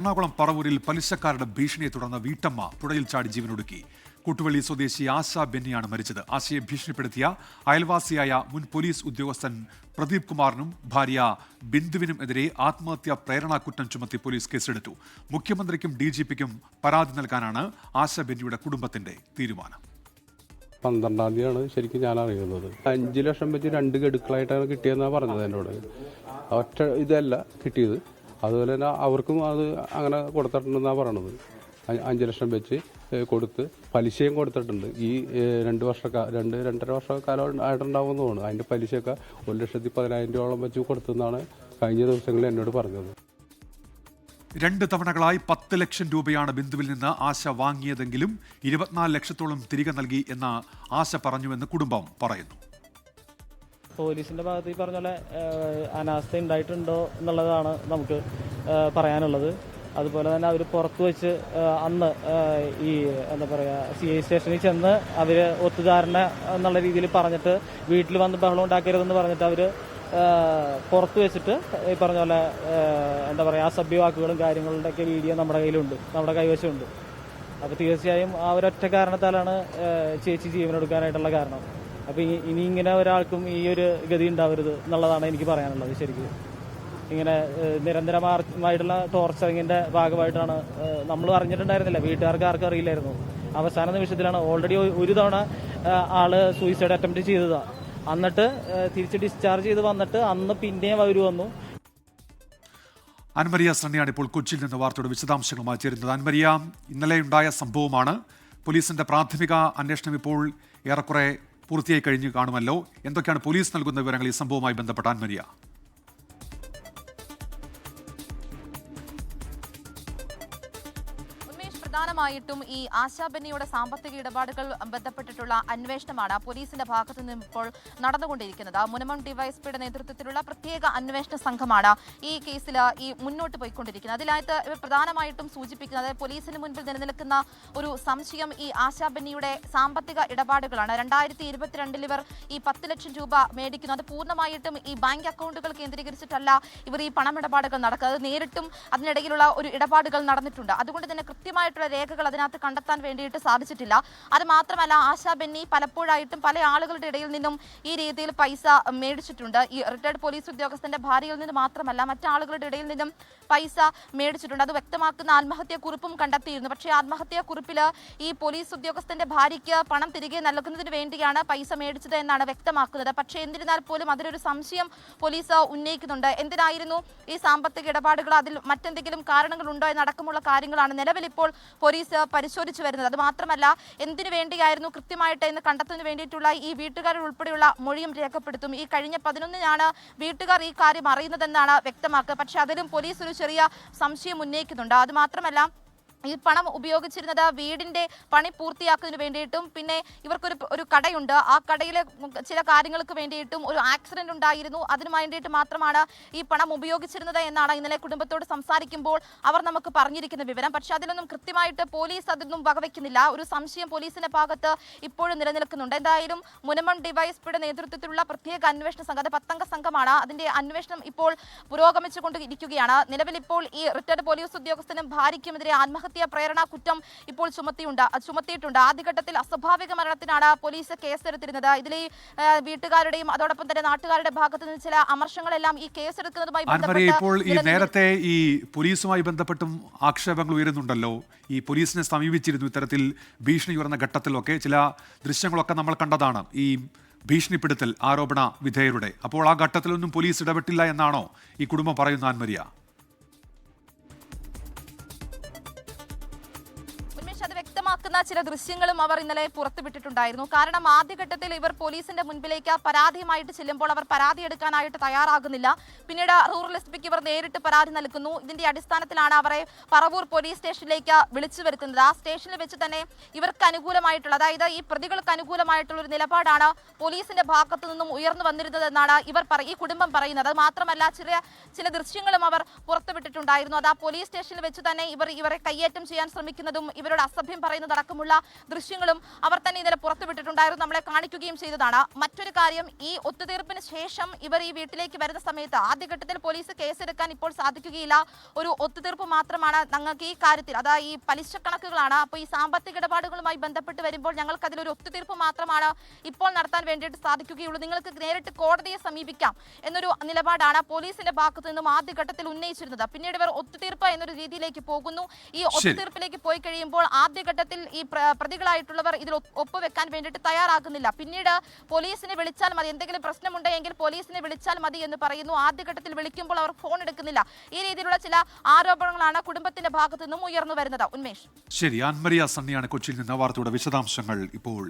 എറണാകുളം പറവൂരിൽ പലിശക്കാരുടെ ഭീഷണിയെ തുടർന്ന് വീട്ടമ്മ പുഴയിൽ ചാടി ജീവനൊടുക്കി. കൂട്ടുവള്ളി സ്വദേശി ആശ ബെന്നിയാണ് മരിച്ചത്. ആശയെ ഭീഷണിപ്പെടുത്തിയ അയൽവാസിയായ മുൻ പോലീസ് ഉദ്യോഗസ്ഥൻ പ്രദീപ് കുമാറിനും ഭാര്യ ബിന്ദുവിനും എതിരെ ആത്മഹത്യാ പ്രേരണാ കുറ്റം ചുമത്തി പോലീസ് കേസെടുത്തു. മുഖ്യമന്ത്രിക്കും ഡി ജി പിക്കും പരാതി നൽകാനാണ് ആശ ബെന്നിയുടെ കുടുംബത്തിന്റെ തീരുമാനം. പന്ത്രണ്ടാം തീയതിയാണ് ശരിക്കും ഞാൻ അറിയുന്നത് അഞ്ച് ലക്ഷം വെച്ച് രണ്ട് ഗഡുക്കളായിട്ടാണ് കിട്ടിയതെന്നാണ് പറഞ്ഞത് എന്നോട്. ഒറ്റ ഇതല്ല കിട്ടിയത്. അതുപോലെ തന്നെ അവർക്കും അത് അങ്ങനെ കൊടുത്തിട്ടുണ്ടെന്നാണ് പറയണത്. അഞ്ച് ലക്ഷം വെച്ച് കൊടുത്ത് പലിശയും കൊടുത്തിട്ടുണ്ട്. ഈ രണ്ട് വർഷക്കാ രണ്ട് രണ്ടര വർഷ വർഷക്കാലം ആയിട്ടുണ്ടാവുമെന്ന് തോന്നുന്നു. അതിന്റെ പലിശയൊക്കെ ഒരു ലക്ഷത്തി പതിനായിരം രൂപയോളം വെച്ച് കൊടുത്തെന്നാണ് കഴിഞ്ഞ ദിവസങ്ങളിൽ എന്നോട് പറഞ്ഞത്. രണ്ട് തവണകളായി പത്ത് ലക്ഷം രൂപയാണ് ബിന്ദുവിൽ നിന്ന് ആശ വാങ്ങിയതെങ്കിലും ഇരുപത്തിനാല് ലക്ഷത്തോളം തിരികെ നൽകി എന്ന ആശ പറഞ്ഞുവെന്ന് കുടുംബം പറയുന്നു. പോലീസിന്റെ ഭാഗത്ത് ഈ പറഞ്ഞ പോലെ അനാസ്ഥ ഉണ്ടായിട്ടുണ്ടോ എന്നുള്ളതാണ് നമുക്ക് പറയാനുള്ളത്. അതുപോലെ തന്നെ അവർ പുറത്തു വെച്ച് അന്ന് ഈ എന്താ പറയുക സി ഐ സ്റ്റേഷനിൽ ചെന്ന് അവർ ഒത്തുചാരണ എന്നുള്ള രീതിയിൽ പറഞ്ഞിട്ട് വീട്ടിൽ വന്ന് ബഹളം ഉണ്ടാക്കരുതെന്ന് പറഞ്ഞിട്ട് അവർ പുറത്ത് വെച്ചിട്ട് ഈ പറഞ്ഞ പോലെ എന്താ പറയുക അസഭ്യ വാക്കുകളും കാര്യങ്ങളുടെ ഒക്കെ വീഡിയോ നമ്മുടെ കയ്യിലുണ്ട് നമ്മുടെ കൈവശമുണ്ട്. അപ്പോൾ തീർച്ചയായും ആ ഒരൊറ്റ കാരണത്താലാണ് ചേച്ചി ജീവനെടുക്കാനായിട്ടുള്ള കാരണം. അപ്പോൾ ഇനി ഇങ്ങനെ ഒരാൾക്കും ഈ ഒരു ഗതി ഉണ്ടാവരുത് എന്നുള്ളതാണ് എനിക്ക് പറയാനുള്ളത് ശരിക്കും. ഇങ്ങനെ നിരന്തരമായിട്ടുള്ള ടോർച്ചറിങ്ങിന്റെ ഭാഗമായിട്ടാണ് നമ്മൾ അറിഞ്ഞിട്ടുണ്ടായിരുന്നില്ല വീട്ടുകാർക്ക് ആർക്കും അറിയില്ലായിരുന്നു. അവസാന നിമിഷത്തിലാണ് ഓൾറെഡി ഒരു തവണ ആൾ സൂയിസൈഡ് അറ്റംപ്റ്റ് ചെയ്തതാ. എന്നിട്ട് തിരിച്ച് ഡിസ്ചാർജ് ചെയ്ത് വന്നിട്ട് അന്ന് പിന്നെയും അവർ വന്നു. അൻമരിയ സണ്ണിയാണ് ഇപ്പോൾ കൊച്ചിയിൽ നിന്ന് വാർത്തയുടെ വിശദാംശങ്ങളുമായി ചേരുന്നത്. അൻമരിയ ഇന്നലെ ഉണ്ടായ സംഭവമാണ്. പോലീസിന്റെ പ്രാഥമിക അന്വേഷണം ഇപ്പോൾ ഏറെക്കുറെ പൂർത്തിയായി കഴിഞ്ഞു കാണുമല്ലോ. എന്തൊക്കെയാണ് പോലീസ് നൽകുന്ന വിവരങ്ങൾ ഈ സംഭവവുമായി ബന്ധപ്പെട്ട അൻമരിയ പ്രധാനമായിട്ടും ഈ ആശാബെന്നിയുടെ സാമ്പത്തിക ഇടപാടുകൾ ബന്ധപ്പെട്ടിട്ടുള്ള അന്വേഷണമാണ് പോലീസിന്റെ ഭാഗത്തു നിന്നും ഇപ്പോൾ നടന്നുകൊണ്ടിരിക്കുന്നത്. മുനമം ഡിവൈഎസ്പിയുടെ നേതൃത്വത്തിലുള്ള പ്രത്യേക അന്വേഷണ സംഘമാണ് ഈ കേസിൽ ഈ മുന്നോട്ട് പോയിക്കൊണ്ടിരിക്കുന്നത്. അതിലായിട്ട് പ്രധാനമായിട്ടും സൂചിപ്പിക്കുന്നത് പോലീസിന് മുൻപിൽ നിലനിൽക്കുന്ന ഒരു സംശയം ഈ ആശാബെന്നിയുടെ സാമ്പത്തിക ഇടപാടുകളാണ്. രണ്ടായിരത്തി ഇരുപത്തിരണ്ടിൽ ഇവർ ഈ പത്ത് ലക്ഷം രൂപ മേടിക്കുന്നു. അത് പൂർണമായിട്ടും ഈ ബാങ്ക് അക്കൗണ്ടുകൾ കേന്ദ്രീകരിച്ചിട്ടല്ല ഇവർ ഈ പണമിടപാടുകൾ നടക്കുന്നത്. നേരിട്ടും അതിനിടയിലുള്ള ഒരു ഇടപാടുകൾ നടന്നിട്ടുണ്ട്. അതുകൊണ്ട് തന്നെ കൃത്യമായിട്ടുള്ള രേഖകൾ അതിനകത്ത് കണ്ടെത്താൻ വേണ്ടിയിട്ട് സാധിച്ചിട്ടില്ല. അത് മാത്രമല്ല ആശാ ബെന്നി പലപ്പോഴായിട്ടും പല ആളുകളുടെ ഇടയിൽ നിന്നും ഈ രീതിയിൽ പൈസ മേടിച്ചിട്ടുണ്ട്. ഈ റിട്ടയർഡ് പോലീസ് ഉദ്യോഗസ്ഥന്റെ ഭാര്യയിൽ നിന്ന് മാത്രമല്ല മറ്റാളുകളുടെ ഇടയിൽ നിന്നും പൈസ മേടിച്ചിട്ടുണ്ട്. അത് വ്യക്തമാക്കുന്ന ആത്മഹത്യാ കുറിപ്പും കണ്ടെത്തിയിരുന്നു. പക്ഷേ ആത്മഹത്യാ കുറിപ്പിൽ ഈ പോലീസ് ഉദ്യോഗസ്ഥന്റെ ഭാര്യയ്ക്ക് പണം തിരികെ നൽകുന്നതിന് വേണ്ടിയാണ് പൈസ മേടിച്ചത് എന്നാണ് വ്യക്തമാക്കുന്നത്. പക്ഷേ എന്നിരുന്നാൽ പോലും അതിലൊരു സംശയം പോലീസ് ഉന്നയിക്കുന്നുണ്ട്. എന്തിനായിരുന്നു ഈ സാമ്പത്തിക ഇടപാടുകൾ? അതിൽ മറ്റെന്തെങ്കിലും കാരണങ്ങളുണ്ടോ? എന്നടക്കമുള്ള കാര്യങ്ങളാണ് നിലവിൽ ഇപ്പോൾ പോലീസ് പരിശോധിച്ചു വരുന്നത്. അത് മാത്രമല്ല എന്തിനു വേണ്ടിയായിരുന്നു കൃത്യമായിട്ട് എന്ന് കണ്ടെത്തുന്നതിന് വേണ്ടിയിട്ടുള്ള ഈ വീട്ടുകാരിൽ ഉൾപ്പെടെയുള്ള മൊഴിയും രേഖപ്പെടുത്തും. ഈ കഴിഞ്ഞ പതിനൊന്നിനാണ് വീട്ടുകാർ ഈ കാര്യം അറിയുന്നതെന്നാണ് വ്യക്തമാക്കുക. പക്ഷേ അതിലും പോലീസ് ഒരു ചെറിയ സംശയം ഉന്നയിക്കുന്നുണ്ട്. അത് മാത്രമല്ല ഈ പണം ഉപയോഗിച്ചിരുന്നത് വീടിന്റെ പണി പൂർത്തിയാക്കുന്നതിന് വേണ്ടിയിട്ടും പിന്നെ ഇവർക്കൊരു ഒരു കടയുണ്ട്. ആ കടയിലെ ചില കാര്യങ്ങൾക്ക് വേണ്ടിയിട്ടും ഒരു ആക്സിഡന്റ് ഉണ്ടായിരുന്നു. അതിന് വേണ്ടിയിട്ട് മാത്രമാണ് ഈ പണം ഉപയോഗിച്ചിരുന്നത് എന്നാണ് ഇന്നലെ കുടുംബത്തോട് സംസാരിക്കുമ്പോൾ അവർ നമുക്ക് പറഞ്ഞിരിക്കുന്ന വിവരം. പക്ഷെ അതിലൊന്നും കൃത്യമായിട്ട് പോലീസ് അതൊന്നും വകവെക്കുന്നില്ല. ഒരു സംശയം പോലീസിന്റെ ഭാഗത്ത് ഇപ്പോഴും നിലനിൽക്കുന്നുണ്ട്. എന്തായാലും മുനമൺ ഡിവൈസ്പിയുടെ നേതൃത്വത്തിലുള്ള പ്രത്യേക അന്വേഷണ സംഘം അത് പത്തംഗ സംഘമാണ്. അതിന്റെ അന്വേഷണം ഇപ്പോൾ പുരോഗമിച്ചുകൊണ്ട് ഇരിക്കുകയാണ് നിലവിൽ ഇപ്പോൾ ഈ റിട്ടയർഡ് പോലീസ് ഉദ്യോഗസ്ഥനും ഭാര്യയ്ക്കുമെതിരെ ആത്മഹത്യാ പ്രേരണ കുറ്റം ഇപ്പോൾ ചുമത്തിയുണ്ട് ചുമത്തിയിട്ടുണ്ട്. ആദ്യഘട്ടത്തിൽ അസ്വാഭാവിക മരണത്തിനാണ് പോലീസ് കേസെടുത്തിരുന്നത്. ഇതിലെ വീട്ടുകാരുടെയും അതോടൊപ്പം തന്നെ നാട്ടുകാരുടെ ഭാഗത്തു നിന്ന് ചില അമർശങ്ങളെല്ലാം ഈ കേസെടുക്കുന്നതുമായി ഇപ്പോൾ ഈ നേരത്തെ ഈ പോലീസുമായി ബന്ധപ്പെട്ടും ആക്ഷേപങ്ങൾ ഉയരുന്നുണ്ടല്ലോ. ഈ പോലീസിനെ സമീപിച്ചിരുന്നു ഇത്തരത്തിൽ ഭീഷണി ഉയർന്ന ഘട്ടത്തിലൊക്കെ. ചില ദൃശ്യങ്ങളൊക്കെ നമ്മൾ കണ്ടതാണ് ഈ ഭീഷണിപ്പെടുത്തൽ ആരോപണ വിധേയരുടെ. അപ്പോൾ ആ ഘട്ടത്തിലൊന്നും പോലീസ് ഇടപെട്ടില്ല എന്നാണോ ഈ കുടുംബം പറയുന്ന ആൻമരിയ വ്യക്തമാക്കുന്ന ചില ദൃശ്യങ്ങളും അവർ ഇന്നലെ പുറത്തുവിട്ടിട്ടുണ്ടായിരുന്നു. കാരണം ആദ്യഘട്ടത്തിൽ ഇവർ പോലീസിന്റെ മുൻപിലേക്ക് പരാതിയുമായിട്ട് ചെല്ലുമ്പോൾ അവർ പരാതി എടുക്കാനായിട്ട് തയ്യാറാകുന്നില്ല. പിന്നീട് റൂറൽ എസ് പിക്ക് ഇവർ നേരിട്ട് പരാതി നൽകുന്നു. ഇതിന്റെ അടിസ്ഥാനത്തിലാണ് അവരെ പറവൂർ പോലീസ് സ്റ്റേഷനിലേക്ക് വിളിച്ചു വരുത്തുന്നത്. ആ സ്റ്റേഷനിൽ വെച്ച് തന്നെ ഇവർക്ക് അനുകൂലമായിട്ടുള്ള അതായത് ഈ പ്രതികൾക്ക് അനുകൂലമായിട്ടുള്ള ഒരു നിലപാടാണ് പോലീസിന്റെ ഭാഗത്തു നിന്നും ഉയർന്നു വന്നിരുന്നതെന്നാണ് ഇവർ ഈ കുടുംബം പറയുന്നത്. മാത്രമല്ല ചില ചില ദൃശ്യങ്ങളും അവർ പുറത്തുവിട്ടിട്ടുണ്ടായിരുന്നു. അത് ആ പോലീസ് സ്റ്റേഷനിൽ വെച്ച് തന്നെ ഇവർ ഇവരെ കയ്യേറ്റം ചെയ്യാൻ ശ്രമിക്കുന്നതും ഇവരോട് അസഭ്യം പറയുന്ന പറയുന്നതടക്കമുള്ള ദൃശ്യങ്ങളും അവർ തന്നെ ഇന്നലെ പുറത്തുവിട്ടിട്ടുണ്ടായിരുന്നു നമ്മളെ കാണിക്കുകയും ചെയ്തതാണ്. മറ്റൊരു കാര്യം ഈ ഒത്തുതീർപ്പിന് ശേഷം ഇവർ ഈ വീട്ടിലേക്ക് വരുന്ന സമയത്ത് ആദ്യഘട്ടത്തിൽ പോലീസ് കേസെടുക്കാൻ ഇപ്പോൾ സാധിക്കുകയില്ല. ഒരു ഒത്തുതീർപ്പ് മാത്രമാണ് ഞങ്ങൾക്ക് ഈ കാര്യത്തിൽ അതാ ഈ പലിശ കണക്കുകളാണ്. അപ്പോൾ ഈ സാമ്പത്തിക ഇടപാടുകളുമായി ബന്ധപ്പെട്ട് വരുമ്പോൾ ഞങ്ങൾക്ക് അതിലൊരു ഒത്തുതീർപ്പ് മാത്രമാണ് ഇപ്പോൾ നടത്താൻ വേണ്ടിയിട്ട് സാധിക്കുകയുള്ളൂ. നിങ്ങൾക്ക് നേരിട്ട് കോടതിയെ സമീപിക്കാം എന്നൊരു നിലപാടാണ് പോലീസിന്റെ ഭാഗത്തു നിന്നും ആദ്യഘട്ടത്തിൽ ഉന്നയിച്ചിരുന്നത്. പിന്നീട് ഇവർ ഒത്തുതീർപ്പ് എന്നൊരു രീതിയിലേക്ക് പോകുന്നു. ഈ ഒത്തുതീർപ്പിലേക്ക് പോയി കഴിയുമ്പോൾ ആദ്യഘട്ടത്തിൽ ഈ പ്രതികളായിട്ടുള്ളവർ ഇതിൽ ഒപ്പുവെക്കാൻ വേണ്ടിയിട്ട് തയ്യാറാകുന്നില്ല. പിന്നീട് പോലീസിനെ വിളിച്ചാൽ മതി. എന്തെങ്കിലും പ്രശ്നമുണ്ടെങ്കിൽ പോലീസിനെ വിളിച്ചാൽ മതി എന്ന് പറയുന്നു. ആദ്യഘട്ടത്തിൽ വിളിക്കുമ്പോൾ അവർ ഫോൺ എടുക്കുന്നില്ല. ഈ രീതിയിലുള്ള ചില ആരോപണങ്ങളാണ് കുടുംബത്തിന്റെ ഭാഗത്തു നിന്നും ഉയർന്നു വരുന്നത്. ഉന്മേഷ്. ശരി ആൻമരിയ സണ്ണിയാണ് കൊച്ചിയിൽ നിന്ന് വാർത്തയുടെ വിശദാംശങ്ങൾ ഇപ്പോൾ.